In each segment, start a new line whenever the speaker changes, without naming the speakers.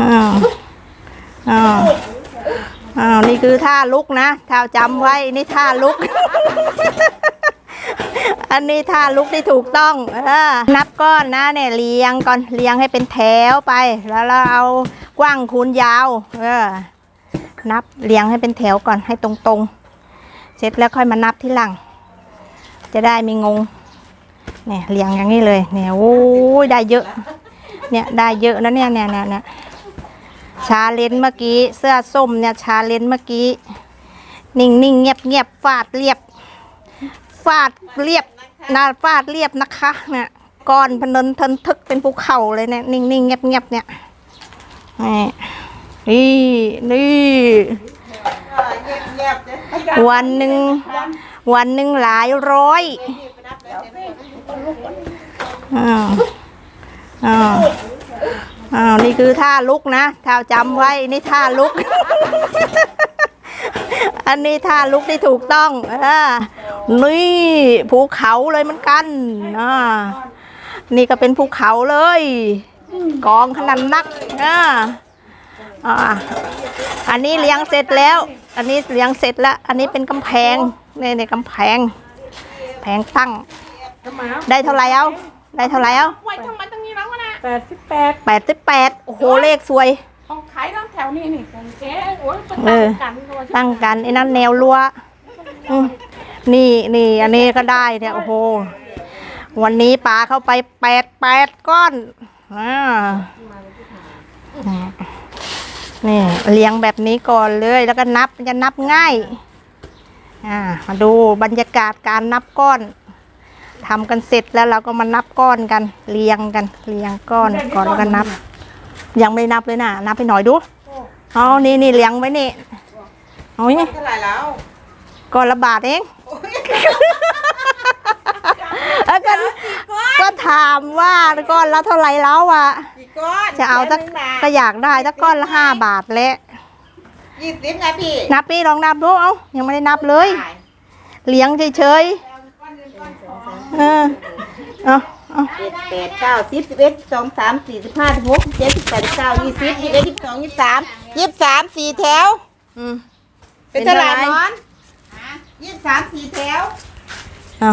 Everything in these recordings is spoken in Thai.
อ้าวอ้าวอ้าวนี่คือท่าลุกนะถ้าจำไว้นี่ท่าลุก อันนี้ท่าลุกที่ถูกต้องเออนับก้อนนะเนี่ยเรียงก่อนเรียงให้เป็นแถวไป แล้วเราเอากว้างคูณยาวเออนับเรียงให้เป็นแถวก่อนให้ตรงๆ เสร็จแล้วค่อยมานับที่หลัง จะได้ไม่งงเนี่ยเรียงอย่างนี้เลยเนี่ยโอ้ยได้เยอะ เนี่ยได้เยอะนะเนี่ยเนี่ยเนี่ยเนี่ย ชาเลนเมื่อกี้ เสื้อส้มเนี่ยชาเลนเมื่อกี้ นิ่งนิ่งเงียบเงียบฟาดเรียบ ฟาดเรียบนาฟาดเรียบนะคะเนี่ยก้อนพนนทนทึกเป็นภูเขาเลยเนี่ยนิ่งนิ่งเงียบเงียบเนี่ยนี่นี่นี่วันหนึ่งวันหนึ่งหลายร้อยอ้าอ้า นี่คือท่าลุกนะถ้าจำไว้นี่ท่าลุก อันนี้ท่าลุกที่ถูกต้องเออนี่ภูเขาเลยเหมือนกันอ่านี่ก็เป็นภูเขาเลย กองขนาดนักอ่าอ่าอันนี้เลี้ยงเสร็จแล้ว อันนี้เลี้ยงเสร็จแล้ว อันนี้เป็นกำแพงนี่ในกำแพง แพงตั้ง ได้เท่าไหร่เอาได้เท่าไหร่เอา
แล้ววะนะ
แปดสิบแปด
แปดสิบแปดโอ้โหเลขสวย
ของขายต้องแถวนี้นี่ของแกโอ้ยประ
เออ
กันตัวที่
ตั้งกันไอ้นั่นแนวรั้วอืมนี่นี่อันนี้ก็ได้เนี่ยโอ้โห วันนี้ปลาเข้าไปแปดแปดก้อนอ่านี่เลี้ยงแบบนี้ก่อนเลยแล้วก็นับมันจะนับง่าย อ่ามาดูบรรยากาศการนับก้อน ทำกันเสร็จแล้วเราก็มานับก้อนกันเรียงกันเรียงก้อนก่อนแล้วก็นับ ยังไม่นับเลยนะนับให้หน่อยดูเอานี่นี่เลี้ยงไว้นี่เอานี่
เท่าไหร่แล้ว
ก้อนละบาทเองแล้วก็ก็ถามว่าก้อนละเท่าไหร่แล้วอะ
กี่ก้อน
จะเอาสักก็อยากได้สักก้อนละห้าบาทแหละ
ยี่สิบไงพี่
นับพี่ลองนับดูเอ้ายังไม่ได้นับเลย เลี้ยงเฉยๆ เออเอาเอา
เจ็ดแปดเก้าสิบสิบเอ็ดสิบสองสามสี่สิบห้าสิบหกสิบเจ็ดสิบแปดสิบเก้ายี่สิบยี่สิบเอ็ดยี่สิบสองยี่สิบสามยี่สิบสามสี่แถว
อืม
เป็นเท่าไหร่นอนยี่สิบสามสี่แถว
เอา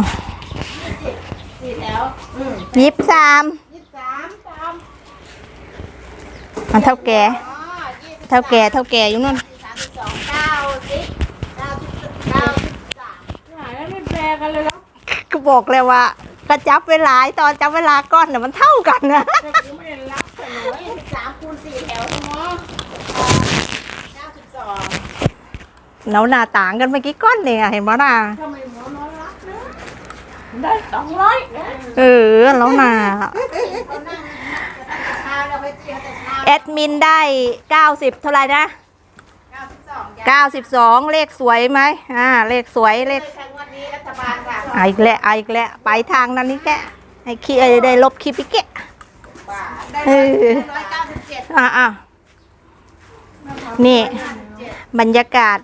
สี่แถวอืม
ยี่สิบสาม
ยี่สิบสามสาม
มันเท่าแก่
อ๋อยี่สิบ
เท่าแก่เท่าแก่อยู่นั่น
สามสิบสองเก้าสิบเก้าสิบเก้าสิบสาม
หายแล้วไม่แปลกันเลยแล้ว
ก็บอกเลยว่ากระจับเวลาตอนจับเวลาก้อนเนี่ยมันเท่ากันนะ
ไม่ได้รับแต่เลย
ยี่สิบสามคูณสี่แถวใช่ไหมเก้าสิบสอง
เนาหน้าต่างกันเมื่อกี้ก้อนเนี่ยเห็นไหมนะ
ทำไมหมอนอนรับนะได้สองร้อย
เออแล้วน่ะ
เช้าเราไปเที่ยวแต่เช้า
แอดมินได้90เท่าไหร่นะ
เก้าสิบสอง
92เลขสวยไหมอ่าเลขสวยเลข
วันนี้รัฐบาล
อะอีกแล้วอะอีกแล้วไปทางนั้นนี่แกไอ้ขี้ไอ้ได้ลบคลิปอีกแกะ
ได้
เออ
ร้อยเก้าสิบเจ็ด
อะอะนี่ บรรยากาศ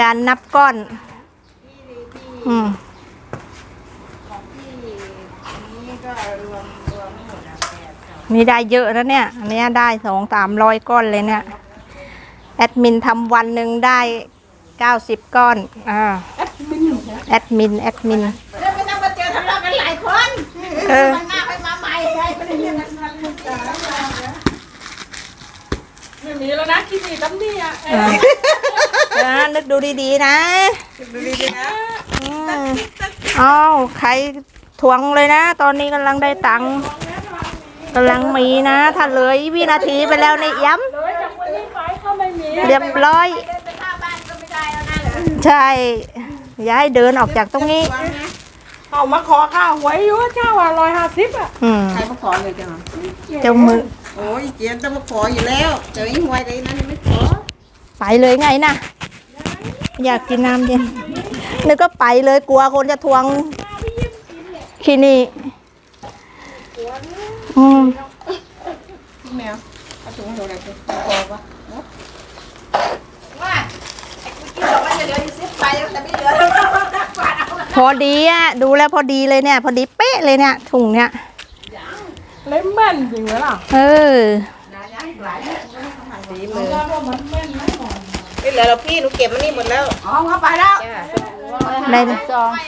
การนับก้อน อืมนี่ได้เยอะแล้วเนี่ยอันเนี้ยได้สองสามร้อยก้อนเลยเนี่ย แอดมินทำวันหนึ่งได้เก้าสิบก้อน อ่า แอดมินแอดมิน
เรื่องไม่ต้องมาเจอทะเลาะกันหลายคน
เออ
มันหน้าไปมาใหม่ใครไม่ได้เรื่องนั้นมันมันจะ
ไม่มีแล้วนะที่นี่ตำนี่อะเออ
อ่านึกดูดีๆนะ
ดูดีๆนะ
อืมอ้าวใครทวงเลยนะ ตอนนี้กำลังได้ตังค์กำลังมีนะ ถ้าเลยวินาทีไปแล้วในยย้
เลยจากวันนี้ไปเขาไม่มีำ
เรียบร้อย
เดินไปหน้าบ้านก็ไม่ได้แล้วนะเหรอ
ใช่ ย้ายเดินออกจากตรงนี้
วางนะ
เอามาขอข้าวหวยอยู่เจ้าว่าร้อยห้าสิบอะ
อืม
ใครมาขอเลยจัง
เจ้ามือ
โอ้ยเจียนต้องมาขออยู่แล้วเจอไอ้หวยอะไรนั้นยังไม่ขอ
ไปเลยไงนะอยากกินน้ำเย็นนึกก็ไปเลยกลัวคนจะทวงที่นี่อืม
แมวเอาถุงเท่าไหร่ตัวพอปะว่าไอ้กูคิดบอกว่าจะเหลืออยู่สิบใบแล้วแต่ไม่เหลือแล้วฝาดเอา
พอดีอะดูแล้วพอดีเลยเนี่ย พอดีเป๊ะเลยเนี่ยถุงเนี่ย
เล่มแม่นจริงไหมล่ะ
เออ
นะย้ายสีมือนี่เหลือเราพี่หนูเก็บมานี่หมดแล้ว
อ๋อเข้าไปแล้ว
จ้า
ได้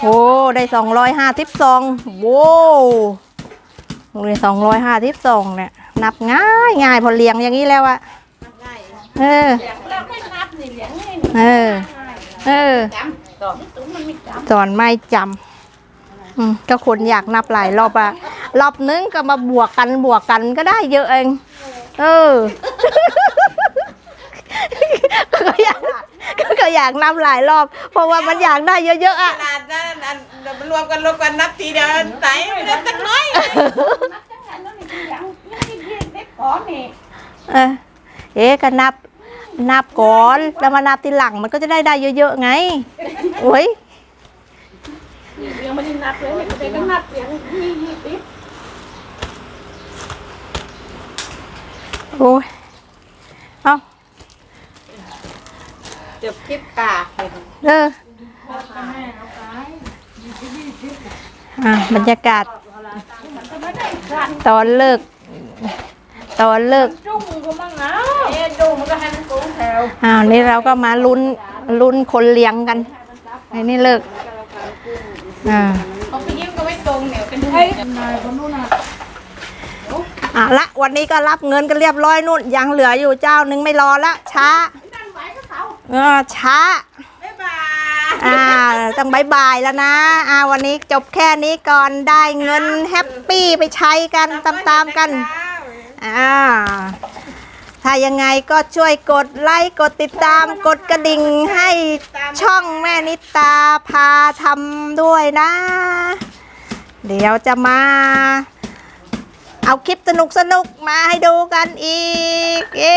โอ้ได้สองร้อยห้าสิบสองโว้โอ้ยสองร้อยห้าสิบสองเนี่ยนับง่ายง่ายพอเลี้ยงอย่างนี้แล้วอะ
ง่าย
เออ
แล้วไม่นับนี่เหลียงนี่
เออ เออ
จำต่อที่ตุ้มมันไม่จ
สอนไม่จำอืมก็คนอยากนับหลายรอบอะรอบนึงก็มาบวกกันบวกกันก็ได้เยอะเอง เออ ก็อยากก็อยากนับหลายรอบ เพราะว่ามันอยากได้เยอะๆำอะ
ขนาดนั้นอันเดี๋ยวมันรวมกันรวมกันนับทีเดียวไหนไม่ได้สักน้อย
นับจังหันแล้วนี่เหลียงนี่ที่เด็กขอนี่
เออเอ๊ะก็นับ นับก่อนแล้วมานับทีหลังมันก็จะได้ได้เยอะๆไงโอ้ย
เหลียงไม่ได้นับเลยเด็กก็นับเหลียงนี่ยี่สิบ
โอ้ยเอา
จบคลิปค่ะ
เอออะบรรยากาศ ตอนเลิก ตอนเลิก
จุ้งก็มั่งนะเอ๊ะจุ้งมันก็ให้มันโกงแถว
อ้าวนี่เราก็มาลุ้นลุ้นคนเลี้ยงกันไอ้นี่เลิกอ่า
เขาไปยิ้มก็ไม่ตรงเนี่ยเป็น
เฮ้ยนายคนนู้นน่ะ
อะละวันนี้ก็รับเงินกันเรียบร้อยนู่นยังเหลืออยู่เจ้านึงไม่รอละช้า
นั่นไหวเขา
เออช้า
บ๊ายบาย
อ่าต้องบายบายแล้วนะ อ่าวันนี้จบแค่นี้ก่อนได้เงินแฮปปี้ไปใช้กันตามๆกัน อ่าถ้ายังไงก็ช่วยกดไลค์กดติดตามกดกระดิ่งให้ช่องแม่นิตาพาทำด้วยนะ เดี๋ยวจะมา เอาคลิปสนุกสนุกมาให้ดูกันอีก เอ๊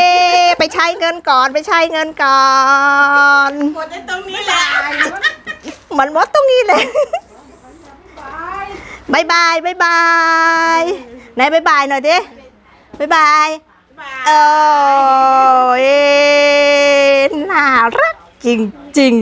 ไปใช้เงินก่อนไปใช้เงินก่อน
กดได้ตรงนี้แหละ
เหมือนมดตรงนี้เลยบายบายบายบายไหนบายบายหน่อยดิ
บ๊ายบาย
โอ้ยน่ารักจริง ๆ